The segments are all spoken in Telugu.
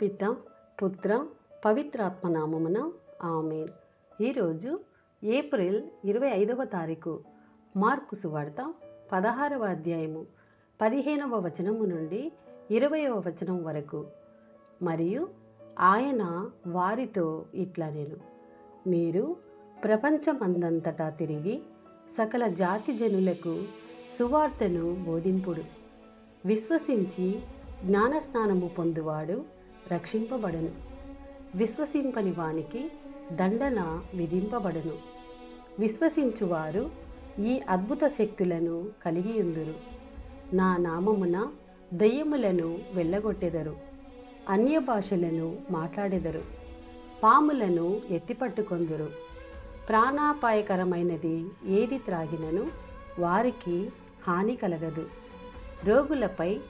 పిత పుత్ర పవిత్రాత్మనామమున ఆమెన్. ఈరోజు ఏప్రిల్ ఇరవై ఐదవ తారీఖు మార్కు సువార్త పదహారవ అధ్యాయము పదిహేనవ వచనము నుండి ఇరవయవ వచనం వరకు. మరియు ఆయన వారితో ఇట్లా నేను మీరు ప్రపంచమందంతటా తిరిగి సకల జాతి జనులకు సువార్తను బోధింపుడు. విశ్వసించి జ్ఞానస్నానము పొందువాడు రక్షింపబడను. విశ్వసింపని వానికి దండన విధింపబడను. విశ్వసించువారు ఈ అద్భుత శక్తులను కలిగి ఉందురు నా నామమున దయ్యములను వెళ్ళగొట్టెదరు. అన్య భాషలను మాట్లాడెదరు. పాములను ఎత్తిపట్టుకొందురు. ప్రాణాపాయకరమైనది ఏది త్రాగినను వారికి హాని కలగదు. రోగులపై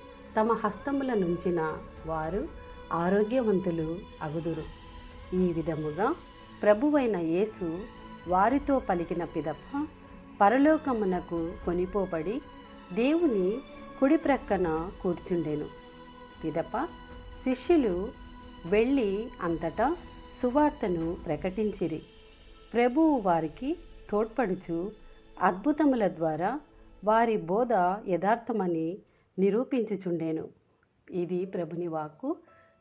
తమ హస్తముల నుంచిన వారు ఆరోగ్యవంతులు అగుదురు. ఈ విధముగా ప్రభువైన యేసు వారితో పలికిన పిదప పరలోకమునకు కొనిపోబడి దేవుని కుడి ప్రక్కన కూర్చుండెను. పిదప శిష్యులు వెళ్ళి అంతటా సువార్తను ప్రకటించిరి. ప్రభువు వారికి తోడ్పడుచు అద్భుతముల ద్వారా వారి బోధ యథార్థమని నిరూపించుచుండెను. ఇది ప్రభుని వాక్కు